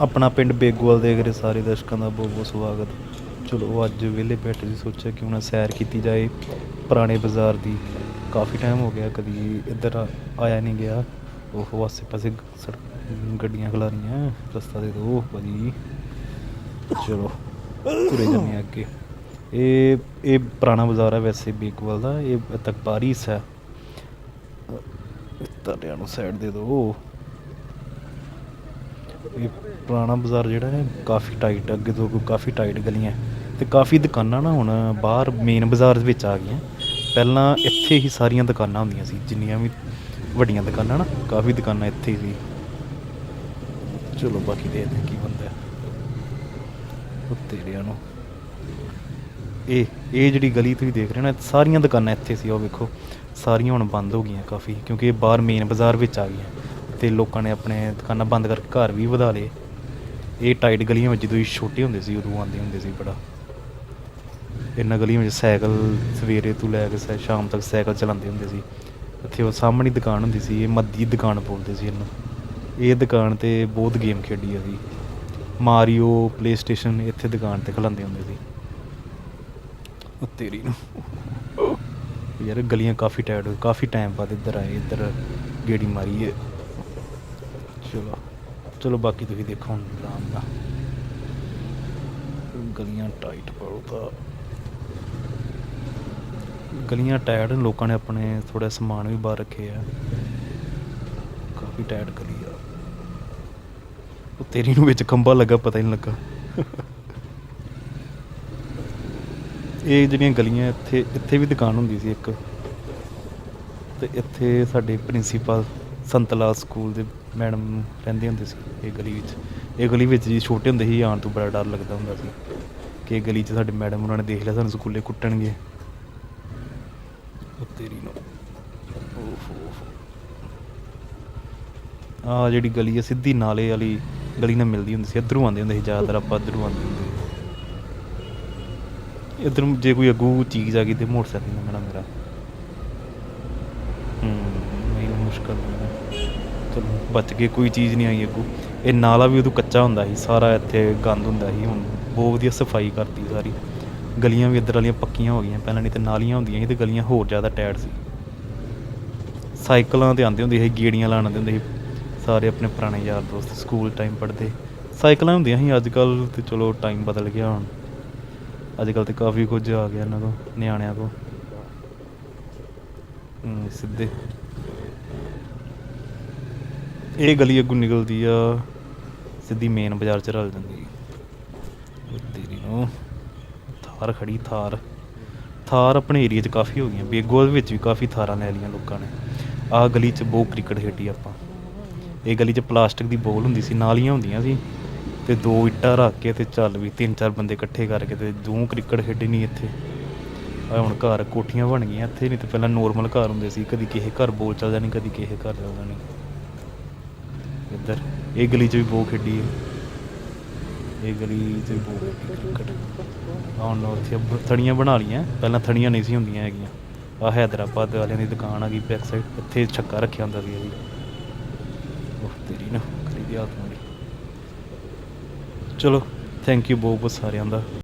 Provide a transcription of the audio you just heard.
ਆਪਣਾ ਪਿੰਡ ਬੇਗੋਵਾਲ ਦੇਖ ਰਹੇ ਸਾਰੇ ਦਰਸ਼ਕਾਂ ਦਾ ਬਹੁਤ ਬਹੁਤ ਸਵਾਗਤ। ਚਲੋ ਅੱਜ ਵਿਹਲੇ ਬੈਠੇ ਸੀ, ਸੋਚਿਆ ਕਿ ਹੁਣ ਸੈਰ ਕੀਤੀ ਜਾਏ। ਪੁਰਾਣੇ ਬਾਜ਼ਾਰ ਦੀ ਕਾਫੀ ਟਾਈਮ ਹੋ ਗਿਆ, ਕਦੀ ਇੱਧਰ ਆਇਆ ਨਹੀਂ ਗਿਆ। ਉਹ ਆਸੇ ਪਾਸੇ ਸੜਕ ਗੱਡੀਆਂ ਖਲਾਰੀਆਂ, ਰਸਤਾ ਦੇ ਦਿਓ ਭਾਜੀ। ਚਲੋ ਤੁਰੇ ਜਾਂਦੇ ਹਾਂ ਅੱਗੇ। ਇਹ ਇਹ ਪੁਰਾਣਾ ਬਾਜ਼ਾਰ ਹੈ ਵੈਸੇ ਬੇਗੋਵਾਲ ਦਾ, ਇਹ ਤੱਕ ਬਾਰੀਸ ਹੈ ਤਾਰਿਆਂ ਨੂੰ ਸਾਈਡ ਦੇ ਦਿਓ ਪੁਰਾਣਾ ਬਾਜ਼ਾਰ ਜਿਹੜਾ ਹੈ, ਕਾਫੀ ਟਾਈਟ ਅੱਗੇ ਤੋਂ ਕਾਫੀ ਟਾਈਟ ਗਲੀਆਂ ਤੇ ਕਾਫੀ ਦੁਕਾਨਾਂ ਨਾ ਹੁਣ ਬਾਹਰ ਮੇਨ ਬਾਜ਼ਾਰ ਵਿੱਚ ਆ ਗਈਆਂ। ਪਹਿਲਾਂ ਇੱਥੇ ਹੀ ਸਾਰੀਆਂ ਦੁਕਾਨਾਂ ਹੁੰਦੀਆਂ ਸੀ, ਜਿੰਨੀਆਂ ਵੀ ਵੱਡੀਆਂ ਦੁਕਾਨਾਂ ਨਾ, ਕਾਫੀ ਦੁਕਾਨਾਂ ਇੱਥੇ ਹੀ ਸੀ। ਚਲੋ ਬਾਕੀ ਦੇਖਦੇ ਕੀ ਬੰਦਾ ਉੱਤੇ ਤੇਰਿਆਂ ਨੂੰ। ਇਹ ਇਹ ਜਿਹੜੀ ਗਲੀ ਤੁਸੀਂ ਦੇਖ ਰਹੇ ਹੋ ਨਾ, ਸਾਰੀਆਂ ਦੁਕਾਨਾਂ ਇੱਥੇ ਸੀ, ਉਹ ਵੇਖੋ। ਸਾਰੀਆਂ ਹੁਣ ਬੰਦ ਹੋ ਗਈਆਂ ਕਾਫੀ, ਕਿਉਂਕਿ ਇਹ ਬਾਹਰ ਮੇਨ ਬਾਜ਼ਾਰ ਵਿੱਚ ਆ ਗਈਆਂ। ਤੇ ਲੋਕਾਂ ਨੇ ਆਪਣੇ ਦੁਕਾਨਾਂ ਬੰਦ ਕਰਕੇ ਘਰ ਵੀ ਵਧਾ ਲਏ। ਇਹ ਟਾਈਟ ਗਲੀਆਂ ਵਿੱਚ ਜਦੋਂ ਛੋਟੇ ਹੁੰਦੇ ਸੀ ਉਦੋਂ ਆਉਂਦੇ ਹੁੰਦੇ ਸੀ ਬੜਾ। ਇਹਨਾਂ ਗਲੀਆਂ ਵਿੱਚ ਸਾਈਕਲ ਸਵੇਰੇ ਤੋਂ ਲੈ ਕੇ ਸ਼ਾਮ ਤੱਕ ਸਾਈਕਲ ਚਲਾਉਂਦੇ ਹੁੰਦੇ ਸੀ। ਇੱਥੇ ਉਹ ਸਾਹਮਣੀ ਦੁਕਾਨ ਹੁੰਦੀ ਸੀ ਇਹ ਮੱਦੀ ਦੁਕਾਨ ਬੋਲਦੇ ਸੀ ਇਹਨੂੰ। ਇਹ ਦੁਕਾਨ ਤੇ ਬਹੁਤ ਗੇਮ ਖੇਡੀ ਅਸੀਂ ਮਾਰੀਓ ਪਲੇਸਟੇਸ਼ਨ ਇੱਥੇ ਦੁਕਾਨ ਤੇ ਖਲਾਉਂਦੇ ਹੁੰਦੇ ਸੀ। ਉਹ ਤੇਰੀ ਨੂੰ। ਯਾਰ ਗਲੀਆਂ ਕਾਫੀ ਟਾਈਟ ਹੋ ਕਾਫੀ ਟਾਈਮ ਬਾਅਦ ਇੱਧਰ ਆਏ ਇੱਧਰ ਗੇੜੀ ਮਾਰੀ ਹੈ ਚਲੋ। ਚਲੋ ਬਾਕੀ ਤੁਸੀਂ ਦੇਖੋ ਹੁਣ ਆਰਾਮ ਨਾਲ ਗਲੀਆਂ ਟਾਈਟ ਬਹੁਤ ਗਲੀਆਂ ਟਾਈਟ ਲੋਕਾਂ ਨੇ ਆਪਣੇ ਥੋੜਾ ਸਮਾਨ ਵੀ ਬਾਹਰ ਰੱਖੇ ਆ। ਕਾਫੀ ਟਾਈਟ ਗਲੀ ਆ। ਉਹ ਤੇਰੀ ਨੂੰ ਵਿੱਚ ਖੰਭਾ ਲੱਗਾ, ਪਤਾ ਹੀ ਨਹੀਂ ਲੱਗਾ। ਇਹ ਜਿਹੜੀਆਂ ਗਲੀਆਂ ਇੱਥੇ ਇੱਥੇ ਵੀ ਦੁਕਾਨ ਹੁੰਦੀ ਸੀ ਇੱਕ। ਤੇ ਇੱਥੇ ਸਾਡੇ ਪ੍ਰਿੰਸੀਪਲ ਸੰਤਲਾ ਸਕੂਲ ਦੇ ਮੈਡਮ ਰਹਿੰਦੇ ਹੁੰਦੇ ਸੀ, ਇਹ ਗਲੀ ਵਿੱਚ। ਇਹ ਗਲੀ ਵਿੱਚ ਜੀ ਛੋਟੇ ਹੁੰਦੇ ਸੀ ਆਉਣ ਤੋਂ ਬੜਾ ਡਰ ਲੱਗਦਾ ਹੁੰਦਾ ਸੀ ਕਿ ਇਹ ਗਲੀ 'ਚ ਸਾਡੇ ਮੈਡਮ ਉਹਨਾਂ ਨੇ ਦੇਖ ਲਿਆ ਸਾਨੂੰ ਸਕੂਲੇ ਕੁੱਟਣਗੇ। ਉਹ ਤੇਰੀ ਨੂੰ। ਆ ਜਿਹੜੀ ਗਲੀ ਹੈ ਸਿੱਧੀ ਨਾਲੇ ਵਾਲੀ ਗਲੀ ਨਾਲ ਮਿਲਦੀ ਹੁੰਦੀ ਸੀ। ਇੱਧਰੋਂ ਆਉਂਦੇ ਹੁੰਦੇ ਸੀ, ਜ਼ਿਆਦਾਤਰ ਆਪਾਂ ਇੱਧਰੋਂ ਆਉਂਦੇ ਹੁੰਦੇ ਸੀ। ਇੱਧਰ ਜੇ ਕੋਈ ਅਗੂ ਚੀਜ਼ ਆ ਗਈ ਤੇ ਮੋਟਰਸਾਈਕਲ ਲੰਘਣਾ ਮੇਰਾ। ਬਚ ਕੇ ਕੋਈ ਚੀਜ਼ ਨਹੀਂ ਆਈ ਅੱਗੂ। ਇਹ ਨਾਲਾ ਵੀ ਉਦੋਂ ਕੱਚਾ ਹੁੰਦਾ ਸੀ, ਸਾਰਾ ਇੱਥੇ ਗੰਦ ਹੁੰਦਾ ਸੀ ਹੁਣ। ਬਹੁਤ ਵਧੀਆ ਸਫ਼ਾਈ ਕਰਤੀ ਸਾਰੀ। ਗਲੀਆਂ ਵੀ ਇੱਧਰ ਵਾਲੀਆਂ ਪੱਕੀਆਂ ਹੋ ਗਈਆਂ, ਪਹਿਲਾਂ ਨਹੀਂ ਤੇ ਨਾਲੀਆਂ ਹੁੰਦੀਆਂ ਸੀ ਤੇ ਗਲੀਆਂ ਹੋਰ ਜ਼ਿਆਦਾ ਟਾਇਟ ਸੀ। ਸਾਈਕਲਾਂ ਤੇ ਆਉਂਦੇ ਹੁੰਦੇ ਸੀ, ਗੇੜੀਆਂ ਲਾਣ ਆਉਂਦੇ ਹੁੰਦੇ ਸੀ। ਸਾਰੇ ਆਪਣੇ ਪੁਰਾਣੇ ਯਾਰ ਦੋਸਤ ਸਕੂਲ ਟਾਈਮ ਪੜ੍ਹਦੇ। ਸਾਈਕਲਾਂ ਹੁੰਦੀਆਂ ਸੀ ਅੱਜ ਕੱਲ ਤੇ ਚਲੋ ਟਾਈਮ ਬਦਲ ਗਿਆ ਹੁਣ। ਅੱਜ ਕੱਲ ਤੇ ਕਾਫੀ ਕੁਝ ਆ ਗਿਆ ਇਹਨਾਂ ਤੋਂ, ਨਿਆਣਿਆਂ ਤੋਂ। ਸਿੱਧੇ। ਇਹ ਗਲੀ ਅੱਗੋਂ ਨਿਕਲਦੀ ਆ, ਸਿੱਧੀ ਮੇਨ ਬਾਜ਼ਾਰ ਚ ਰਲ ਜਾਂਦੀ ਉਹ ਤੇਰੀ ਨੂੰ ਥਾਰ ਖੜੀ, ਥਾਰ। ਥਾਰ ਆਪਣੇ ਏਰੀਆ 'ਚ ਕਾਫੀ ਹੋ ਗਈਆਂ। ਬੇਗੋਲ ਵਿੱਚ ਵੀ ਕਾਫੀ ਥਾਰਾਂ ਲੈ ਲਈਆਂ ਲੋਕਾਂ ਨੇ। ਆਹ ਗਲੀ 'ਚ ਬਹੁਤ ਕ੍ਰਿਕਟ ਖੇਡੀ ਆਪਾਂ। ਇਹ ਗਲੀ 'ਚ ਪਲਾਸਟਿਕ ਦੀ ਬੋਲ ਹੁੰਦੀ ਸੀ, ਨਾਲੀਆਂ ਹੁੰਦੀਆਂ ਸੀ। ਤੇ ਦੋ ਇੱਟਾਂ ਰੱਖ ਕੇ ਤੇ ਚੱਲ ਵੀ ਤਿੰਨ ਚਾਰ ਬੰਦੇ ਇਕੱਠੇ ਕਰਕੇ ਤੇ ਦੂੰ ਕ੍ਰਿਕਟ ਖੇਡੀ ਨਹੀਂ ਇੱਥੇ। ਆ ਹੁਣ ਘਰ ਕੋਠੀਆਂ ਬਣ ਗਈਆਂ ਇੱਥੇ, ਨਹੀਂ ਤੇ ਪਹਿਲਾਂ ਨੋਰਮਲ ਘਰ ਹੁੰਦੇ ਸੀ। ਕਦੀ ਕਿਸੇ ਘਰ ਬੋਲ ਚੱਲ ਜਾਣੀ, ਕਦੀ ਕਿਸੇ ਘਰ ਚੱਲ ਜਾਣੀ। ਇੱਧਰ। ਇਹ ਗਲੀ 'ਚ ਵੀ ਬਹੁਤ ਖੇਡੀ ਹੈ। ਇਹ ਗਲੀ 'ਚ ਵੀ ਬਹੁਤ ਖੇਡੀ ਕ੍ਰਿਕਟ ਹੁਣ ਉੱਥੇ ਥੜੀਆਂ ਬਣਾ ਲਈਆਂ। ਪਹਿਲਾਂ ਥੜੀਆਂ ਨਹੀਂ ਸੀ ਹੁੰਦੀਆਂ ਹੈਗੀਆਂ। ਆ ਹੈਦਰਾਬਾਦ ਵਾਲਿਆਂ ਦੀ ਦੁਕਾਨ ਆ ਗਈ ਬੈਕ ਸਾਈਡ। ਇੱਥੇ ਛੱਕਾ ਰੱਖਿਆ ਹੁੰਦਾ ਸੀ ਇਹਦੀ। ਉਹ ਤੇਰੀ ਨਾ ਖਰੀਦੀ ਦੀ ਚਲੋ ਥੈਂਕ ਯੂ ਬਹੁਤ ਬਹੁਤ ਸਾਰਿਆਂ ਦਾ।